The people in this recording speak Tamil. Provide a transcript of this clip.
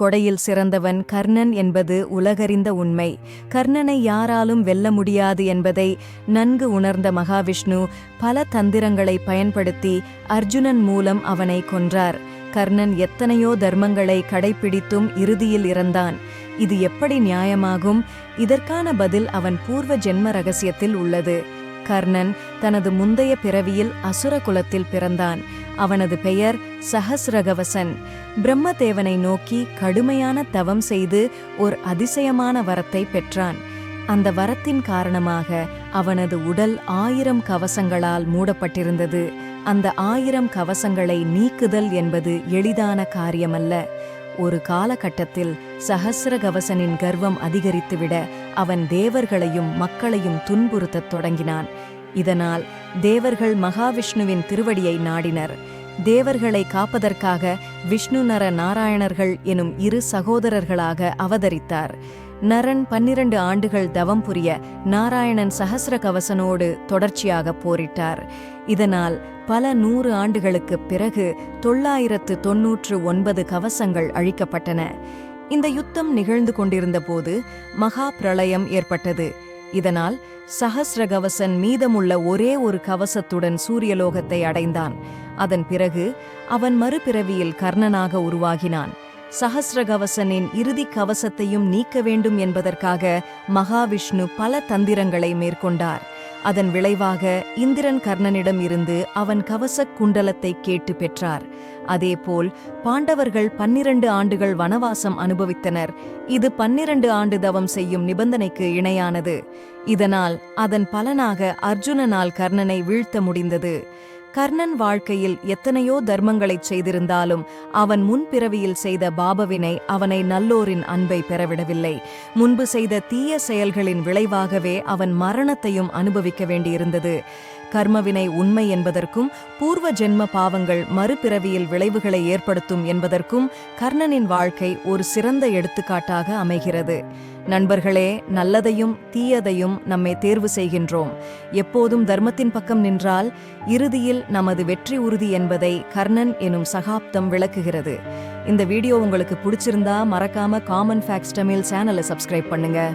கொடையில் சிறந்தவன் கர்ணன் என்பது உலகறிந்த உண்மை. கர்ணனை யாராலும் வெல்ல முடியாது என்பதை நன்கு உணர்ந்த மகாவிஷ்ணு பல தந்திரங்களை பயன்படுத்தி அர்ஜுனன் மூலம் அவனை கொன்றார். கர்ணன் எத்தனையோ தர்மங்களை கடைப்பிடித்தும் இறுதியில் இறந்தான். இது எப்படி நியாயமாகும்? இதற்கான பதில் அவன் பூர்வ ஜென்ம ரகசியத்தில் உள்ளது. கர்ணன் தனது முந்தைய பிறவியில் அசுர குலத்தில் பிறந்தான். அவனது பெயர் சஹஸ்ரகவசன் பிரம்மதேவனை நோக்கி கடுமையான தவம் செய்து ஒரு அதிசயமான வரத்தை பெற்றான். அந்த வரத்தின் காரணமாக அவனது உடல் ஆயிரம் கவசங்களால் மூடப்பட்டிருந்தது. அந்த ஆயிரம் கவசங்களை நீக்குதல் என்பது எளிதான காரியமல்ல. ஒரு காலகட்டத்தில் சஹஸ்ரகவசனின் கர்வம் அதிகரித்துவிட அவன் தேவர்களையும் மக்களையும் துன்புறுத்தத் தொடங்கினான். இதனால் தேவர்கள் மகாவிஷ்ணுவின் திருவடியை நாடினர். தேவர்களை காப்பதற்காக விஷ்ணு நர நாராயணர்கள் எனும் இரு சகோதரர்களாக அவதரித்தார். நரன் பன்னிரண்டு ஆண்டுகள் தவம் புரிய நாராயணன் சஹஸ்ர கவசனோடு தொடர்ச்சியாக போரிட்டார். இதனால் பல நூறு ஆண்டுகளுக்குப் பிறகு தொள்ளாயிரத்து தொன்னூற்று ஒன்பது கவசங்கள் அழிக்கப்பட்டன. இந்த யுத்தம் நிகழ்ந்து கொண்டிருந்தபோது மகா பிரளயம் ஏற்பட்டது. இதனால் சஹஸ்ரகவசன் மீதமுள்ள ஒரே ஒரு கவசத்துடன் சூரியலோகத்தை அடைந்தான். அதன் பிறகு அவன் மறுபிறவியில் கர்ணனாக உருவாகினான். சஹஸ்ரகவசனின் இறுதி கவசத்தையும் நீக்க வேண்டும் என்பதற்காக மகாவிஷ்ணு பல தந்திரங்களை மேற்கொண்டார். அதன் விளைவாக இந்திரன் கர்ணனிடம் இருந்து அவன் கவசக் குண்டலத்தை கேட்டு பெற்றார். அதேபோல் பாண்டவர்கள் பன்னிரண்டு ஆண்டுகள் வனவாசம் அனுபவித்தனர். இது பன்னிரண்டு ஆண்டு தவம் செய்யும் நிபந்தனைக்கு இணையானது. இதனால் அதன் பலனாக அர்ஜுனனால் கர்ணனை வீழ்த்த முடிந்தது. கர்ணன் வாழ்க்கையில் எத்தனையோ தர்மங்களைச் செய்திருந்தாலும் அவன் முன்பிறவியில் செய்த பாபவினை அவனை நல்லோரின் அன்பை பெறவிடவில்லை. முன்பு செய்த தீய செயல்களின் விளைவாகவே அவன் மரணத்தையும் அனுபவிக்க வேண்டியிருந்தது. கர்மவினை உண்மை என்பதற்கும் பூர்வ ஜென்ம பாவங்கள் மறுபிறவியில் விளைவுகளை ஏற்படுத்தும் என்பதற்கும் கர்ணனின் வாழ்க்கை ஒரு சிறந்த எடுத்துக்காட்டாக அமைகிறது. நண்பர்களே நல்லதையும் தீயதையும் நம்மை தேர்வு செய்கின்றோம். எப்போதும் தர்மத்தின் பக்கம் நின்றால் இறுதியில் நமது வெற்றி உறுதி என்பதை கர்ணன் எனும் சகாப்தம் விளக்குகிறது. இந்த வீடியோ உங்களுக்கு பிடிச்சிருந்தா மறக்காம காமன் ஃபேக்ஸ் தமிழ் சேனலை சப்ஸ்கிரைப் பண்ணுங்க.